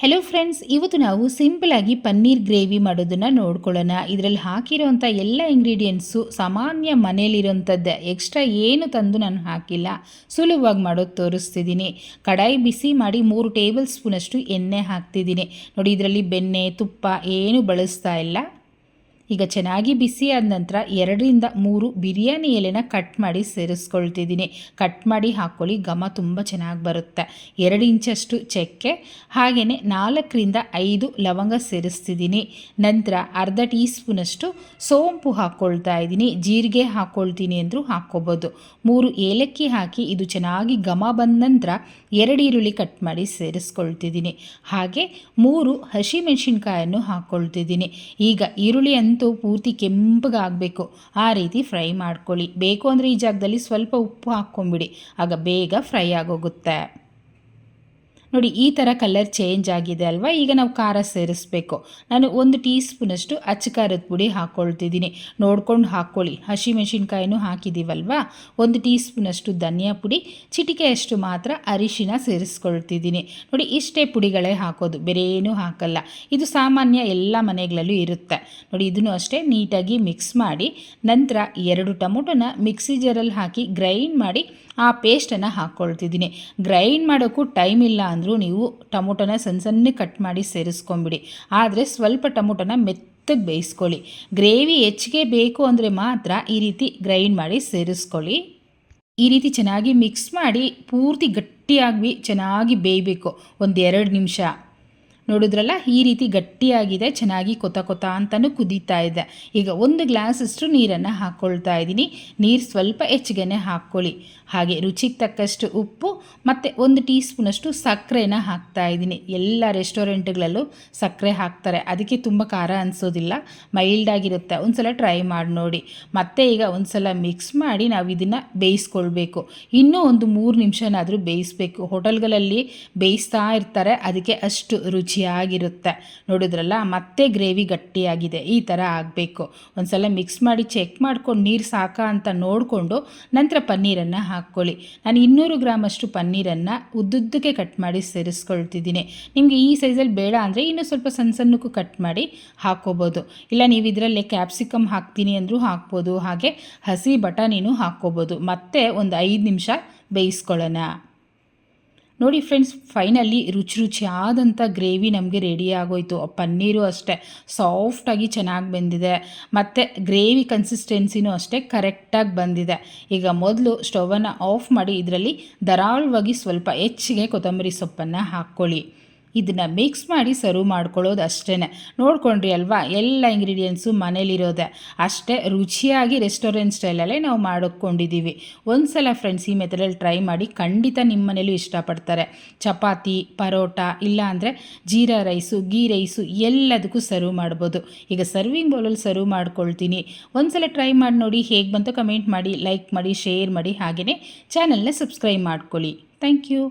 Hello friends ಇವತ್ತು ನಾವು ಸಿಂಪಲಾಗಿ ಪನ್ನೀರ್ ಗ್ರೇವಿ ಮಾಡೋದನ್ನು ನೋಡ್ಕೊಳ್ಳೋಣ. ಇದರಲ್ಲಿ ಹಾಕಿರೋಂಥ ಎಲ್ಲ ಇಂಗ್ರೀಡಿಯೆಂಟ್ಸು ಸಾಮಾನ್ಯ ಮನೇಲಿರೋಂಥದ್ದು ಎಕ್ಸ್ಟ್ರಾ ಏನು ತಂದು ನಾನು ಹಾಕಿಲ್ಲ. ಸುಲಭವಾಗಿ ಮಾಡೋದು ತೋರಿಸ್ತಿದ್ದೀನಿ ಕಡಾಯಿ ಬಿಸಿ ಮಾಡಿ ಮೂರು ಟೇಬಲ್ ಸ್ಪೂನಷ್ಟು ಎಣ್ಣೆ ಹಾಕ್ತಿದ್ದೀನಿ ನೋಡಿ, ಇದರಲ್ಲಿ ಬೆಣ್ಣೆ, ತುಪ್ಪ ಏನು ಬಳಸ್ತಾ ಇಲ್ಲ. ಈಗ ಚೆನ್ನಾಗಿ ಬಿಸಿ ಆದ ನಂತರ ಎರಡರಿಂದ ಮೂರು ಬಿರಿಯಾನಿ ಎಲೆನ ಕಟ್ ಮಾಡಿ ಸೇರಿಸ್ಕೊಳ್ತಿದ್ದೀನಿ. ಕಟ್ ಮಾಡಿ ಹಾಕ್ಕೊಳ್ಳಿ, ಘಮ ತುಂಬ ಚೆನ್ನಾಗಿ ಬರುತ್ತೆ. ಎರಡು ಇಂಚಷ್ಟು ಚಕ್ಕೆ ಹಾಗೆಯೇ ನಾಲ್ಕರಿಂದ ಐದು ಲವಂಗ ಸೇರಿಸ್ತಿದ್ದೀನಿ. ನಂತರ ಅರ್ಧ ಟೀ ಸ್ಪೂನಷ್ಟು ಸೋಂಪು ಹಾಕ್ಕೊಳ್ತಾ ಇದ್ದೀನಿ. ಜೀರಿಗೆ ಹಾಕ್ಕೊಳ್ತೀನಿ ಅಂದರೂ ಹಾಕ್ಕೋಬೋದು. ಮೂರು ಏಲಕ್ಕಿ ಹಾಕಿ ಇದು ಚೆನ್ನಾಗಿ ಘಮ ಬಂದ ನಂತರ ಎರಡು ಈರುಳ್ಳಿ ಕಟ್ ಮಾಡಿ ಸೇರಿಸ್ಕೊಳ್ತಿದ್ದೀನಿ. ಹಾಗೆ ಮೂರು ಹಸಿಮೆಣಸಿನ್ಕಾಯನ್ನು ಹಾಕ್ಕೊಳ್ತಿದ್ದೀನಿ. ಈಗ ಈರುಳ್ಳಿ ಅಂತೂ ಪೂರ್ತಿ ಕೆಂಪಗಾಗಬೇಕು. ಆ ರೀತಿ ಫ್ರೈ ಮಾಡ್ಕೊಳ್ಳಿ. ಬೇಕು ಅಂದರೆ ಈ ಜಾಗದಲ್ಲಿ ಸ್ವಲ್ಪ ಉಪ್ಪು ಹಾಕ್ಕೊಂಬಿಡಿ. ಆಗ ಬೇಗ ಫ್ರೈ ಆಗೋಗುತ್ತೆ. ನೋಡಿ, ಈ ಥರ ಕಲರ್ ಚೇಂಜ್ ಆಗಿದೆ ಅಲ್ವಾ? ಈಗ ನಾವು ಖಾರ ಸೇರಿಸ್ಬೇಕು. ನಾನು ಒಂದು ಟೀ ಸ್ಪೂನಷ್ಟು ಅಚ್ಚ ಖಾರದ ಪುಡಿ ಹಾಕ್ಕೊಳ್ತಿದ್ದೀನಿ ನೋಡ್ಕೊಂಡು ಹಾಕ್ಕೊಳ್ಳಿ. ಹಸಿಮೆಣಸಿನ್ಕಾಯಿನೂ ಹಾಕಿದ್ದೀವಲ್ವಾ ಒಂದು ಟೀ ಸ್ಪೂನಷ್ಟು ಧನಿಯಾ ಪುಡಿ, ಚಿಟಿಕೆಯಷ್ಟು ಮಾತ್ರ ಅರಿಶಿನ ಸೇರಿಸ್ಕೊಳ್ತಿದ್ದೀನಿ. ನೋಡಿ, ಇಷ್ಟೇ ಪುಡಿಗಳೇ ಹಾಕೋದು ಬೇರೆ ಏನೂ ಹಾಕಲ್ಲ. ಇದು ಸಾಮಾನ್ಯ ಎಲ್ಲ ಮನೆಗಳಲ್ಲೂ ಇರುತ್ತೆ. ನೋಡಿ, ಇದನ್ನು ಅಷ್ಟೇ ನೀಟಾಗಿ ಮಿಕ್ಸ್ ಮಾಡಿ, ನಂತರ ಎರಡು ಟೊಮೊಟೊನ ಮಿಕ್ಸಿ ಜರಲ್ಲಿ ಹಾಕಿ ಗ್ರೈಂಡ್ ಮಾಡಿ ಆ ಪೇಸ್ಟನ್ನು ಹಾಕ್ಕೊಳ್ತಿದ್ದೀನಿ. ಗ್ರೈಂಡ್ ಮಾಡೋಕ್ಕೂ ಟೈಮ್ ಇಲ್ಲ ಅಂದರೂ ನೀವು ಟೊಮೊಟೊನ ಸಣ್ಣ ಸಣ್ಣ ಕಟ್ ಮಾಡಿ ಸೇರಿಸ್ಕೊಂಬಿಡಿ. ಆದರೆ ಸ್ವಲ್ಪ ಟೊಮೊಟೊನ ಮೆತ್ತಗೆ ಬೇಯಿಸ್ಕೊಳ್ಳಿ. ಗ್ರೇವಿ ಹೆಚ್ಚಿಗೆ ಬೇಕು ಅಂದರೆ ಮಾತ್ರ ಈ ರೀತಿ ಗ್ರೈಂಡ್ ಮಾಡಿ ಸೇರಿಸ್ಕೊಳ್ಳಿ. ಈ ರೀತಿ ಚೆನ್ನಾಗಿ ಮಿಕ್ಸ್ ಮಾಡಿ ಪೂರ್ತಿ ಗಟ್ಟಿಯಾಗಿ ಚೆನ್ನಾಗಿ ಬೇಯಬೇಕು. ಒಂದು ಎರಡು ನಿಮಿಷ. ನೋಡಿದ್ರಲ್ಲ? ಈ ರೀತಿ ಗಟ್ಟಿಯಾಗಿದೆ, ಚೆನ್ನಾಗಿ ಕೊತ ಕೊತ ಅಂತಲೂ ಕುದೀತಾ ಇದೆ. ಈಗ ಒಂದು ಗ್ಲಾಸಷ್ಟು ನೀರನ್ನು ಹಾಕ್ಕೊಳ್ತಾ ಇದ್ದೀನಿ. ನೀರು ಸ್ವಲ್ಪ ಹೆಚ್ಚಿಗೆ ಹಾಕ್ಕೊಳ್ಳಿ. ಹಾಗೆ ರುಚಿಗೆ ತಕ್ಕಷ್ಟು ಉಪ್ಪು, ಮತ್ತು ಒಂದು ಟೀ ಸ್ಪೂನಷ್ಟು ಸಕ್ಕರೆನ ಹಾಕ್ತಾ ಇದ್ದೀನಿ. ಎಲ್ಲ ರೆಸ್ಟೋರೆಂಟ್ಗಳಲ್ಲೂ ಸಕ್ಕರೆ ಹಾಕ್ತಾರೆ. ಅದಕ್ಕೆ ತುಂಬ ಖಾರ ಅನಿಸೋದಿಲ್ಲ. ಮೈಲ್ಡಾಗಿರುತ್ತೆ. ಒಂದು ಸಲ ಟ್ರೈ ಮಾಡಿ ನೋಡಿ. ಮತ್ತೆ ಈಗ ಒಂದು ಸಲ ಮಿಕ್ಸ್ ಮಾಡಿ ನಾವು ಇದನ್ನು ಬೇಯಿಸ್ಕೊಳ್ಬೇಕು. ಇನ್ನೂ ಒಂದು ಮೂರು ನಿಮಿಷನಾದರೂ ಬೇಯಿಸ್ಬೇಕು. ಹೋಟೆಲ್ಗಳಲ್ಲಿ ಬೇಯಿಸ್ತಾ ಇರ್ತಾರೆ. ಅದಕ್ಕೆ ಅಷ್ಟು ರುಚಿಯಾಗಿರುತ್ತೆ. ನೋಡಿದ್ರಲ್ಲ, ಮತ್ತೆ ಗ್ರೇವಿ ಗಟ್ಟಿಯಾಗಿದೆ, ಈ ಥರ ಆಗಬೇಕು. ಒಂದು ಸಲ ಮಿಕ್ಸ್ ಮಾಡಿ ಚೆಕ್ ಮಾಡ್ಕೊಂಡು ನೀರು ಸಾಕಾ ಅಂತ ನೋಡಿಕೊಂಡು ನಂತರ ಪನ್ನೀರನ್ನು ಹಾಕ್ಕೊಳ್ಳಿ. ನಾನು ಇನ್ನೂರು ಗ್ರಾಮಷ್ಟು ಪನ್ನೀರನ್ನು ಉದ್ದುದ್ದಕ್ಕೆ ಕಟ್ ಮಾಡಿ ಸೇರಿಸ್ಕೊಳ್ತಿದ್ದೀನಿ. ನಿಮಗೆ ಈ ಸೈಜಲ್ಲಿ ಬೇಡ ಅಂದರೆ ಇನ್ನೂ ಸ್ವಲ್ಪ ಸಣ್ಣ ಸಣ್ಣಕ್ಕೂ ಕಟ್ ಮಾಡಿ ಹಾಕ್ಕೋಬೋದು. ಇಲ್ಲ, ನೀವು ಇದರಲ್ಲೇ ಕ್ಯಾಪ್ಸಿಕಮ್ ಹಾಕ್ತೀನಿ ಅಂದರೂ ಹಾಕ್ಬೋದು, ಹಾಗೆ ಹಸಿ ಬಟಾಣಿನೂ ಹಾಕ್ಕೋಬೋದು. ಮತ್ತೆ ಒಂದು ಐದು ನಿಮಿಷ ಬೇಯಿಸ್ಕೊಳ್ಳೋಣ. ನೋಡಿ ಫ್ರೆಂಡ್ಸ್ ಫೈನಲಿ ರುಚಿ ರುಚಿಯಾದಂಥ ಗ್ರೇವಿ ನಮಗೆ ರೆಡಿ ಆಗೋಯ್ತು. ಪನ್ನೀರು ಅಷ್ಟೇ ಸಾಫ್ಟಾಗಿ ಚೆನ್ನಾಗಿ ಬಂದಿದೆ. ಮತ್ತು ಗ್ರೇವಿ ಕನ್ಸಿಸ್ಟೆನ್ಸಿನೂ ಅಷ್ಟೇ ಕರೆಕ್ಟಾಗಿ ಬಂದಿದೆ. ಈಗ ಮೊದಲು ಸ್ಟವನ್ನು ಆಫ್ ಮಾಡಿ, ಇದರಲ್ಲಿ ಧಾರಾಳವಾಗಿ ಸ್ವಲ್ಪ ಹೆಚ್ಚಿಗೆ ಕೊತ್ತಂಬರಿ ಸೊಪ್ಪನ್ನು ಹಾಕ್ಕೊಳ್ಳಿ. ಇದನ್ನು ಮಿಕ್ಸ್ ಮಾಡಿ ಸರ್ವ್ ಮಾಡ್ಕೊಳ್ಳೋದು ಅಷ್ಟೇ ನೋಡ್ಕೊಂಡ್ರಿ ಅಲ್ವಾ? ಎಲ್ಲ ಇಂಗ್ರೀಡಿಯೆಂಟ್ಸು ಮನೇಲಿರೋದೆ. ಅಷ್ಟೇ ರುಚಿಯಾಗಿ ರೆಸ್ಟೋರೆಂಟ್ ಸ್ಟೈಲಲ್ಲೇ ನಾವು ಮಾಡಿಕೊಂಡಿದ್ದೀವಿ ಒಂದು ಸಲ ಫ್ರೆಂಡ್ಸ್ ಈ ಮೆಥಡಲ್ಲಿ ಟ್ರೈ ಮಾಡಿ ಖಂಡಿತ ನಿಮ್ಮ ಮನೇಲೂ ಇಷ್ಟಪಡ್ತಾರೆ. ಚಪಾತಿ, ಪರೋಟ, ಇಲ್ಲ ಅಂದರೆ ಜೀರಾ ರೈಸು ಗೀ ರೈಸು ಎಲ್ಲದಕ್ಕೂ ಸರ್ವ್ ಮಾಡ್ಬೋದು. ಈಗ ಸರ್ವಿಂಗ್ ಬೌಲಲ್ಲಿ ಸರ್ವ್ ಮಾಡ್ಕೊಳ್ತೀನಿ. ಒಂದು ಸಲ ಟ್ರೈ ಮಾಡಿ ನೋಡಿ ಹೇಗೆ ಬಂತು ಕಮೆಂಟ್ ಮಾಡಿ ಲೈಕ್ ಮಾಡಿ ಶೇರ್ ಮಾಡಿ ಹಾಗೆಯೇ ಚಾನಲ್ನ ಸಬ್ಸ್ಕ್ರೈಬ್ ಮಾಡ್ಕೊಳ್ಳಿ. Thank you